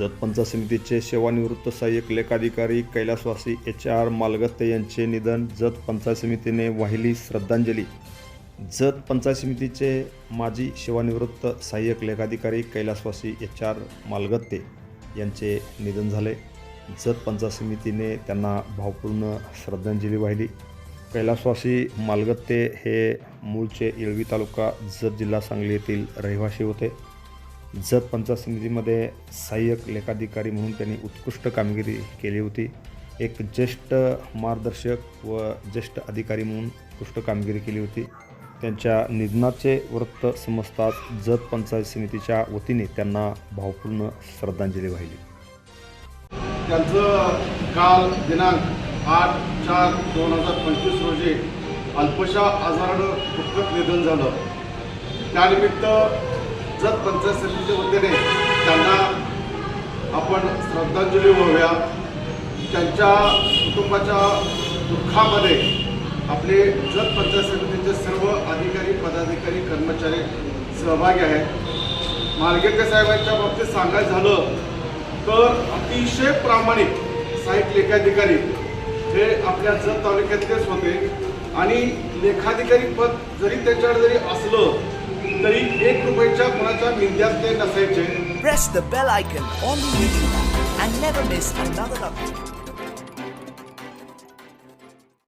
सरपंच समितीचे सेवानिवृत्त सहाय्यक लेखाधिकारी कैलासवासी एच आर मालगत्ते यांचे निधन जत पंचायत समितीने वाहिली श्रद्धांजली. जत पंचायत समितीचे माजी सेवानिवृत्त सहाय्यक लेखाधिकारी कैलासवासी एच आर मालगत्ते यांचे निधन झाले. जत पंचायत समितीने त्यांना भावपूर्ण श्रद्धांजली वाहिली. कैलासवासी मालगत्ते हे मूळचे येळवी तालुका जत जिल्हा सांगली येथील रहिवासी होते. जत पंचायत समितीमध्ये सहाय्यक लेखाधिकारी म्हणून त्यांनी उत्कृष्ट कामगिरी केली होती. एक ज्येष्ठ मार्गदर्शक व ज्येष्ठ अधिकारी म्हणून उत्कृष्ट कामगिरी केली होती. त्यांच्या निधनाचे वृत्त समजताच जत पंचायत समितीच्या वतीने त्यांना भावपूर्ण श्रद्धांजली वाहिली. त्यांचं काल दिनांक आठ चार दोन हजार पंचवीस रोजी अल्पशा आजारानं दुःखद निधन झालं. त्यानिमित्त जत पंचायत समितीच्या वतीने त्यांना आपण श्रद्धांजली वाहूया. त्यांच्या कुटुंबाच्या दुःखामध्ये आपले जत पंचायत समितीचे सर्व अधिकारी पदाधिकारी कर्मचारी सहभागी आहेत. मालगेकर साहेबांच्या बाबतीत सांगायचं झालं तर अतिशय प्रामाणिक साहित्य लेखाधिकारी हे आपल्या जत तालुक्यातलेच होते. आणि लेखाधिकारी पद जरी त्याच्याकडे जरी असलं तरी एक रुपयाच्या कोणाच्या निंद्यात ते नसायचे Press the bell icon on the YouTube app and never miss another update.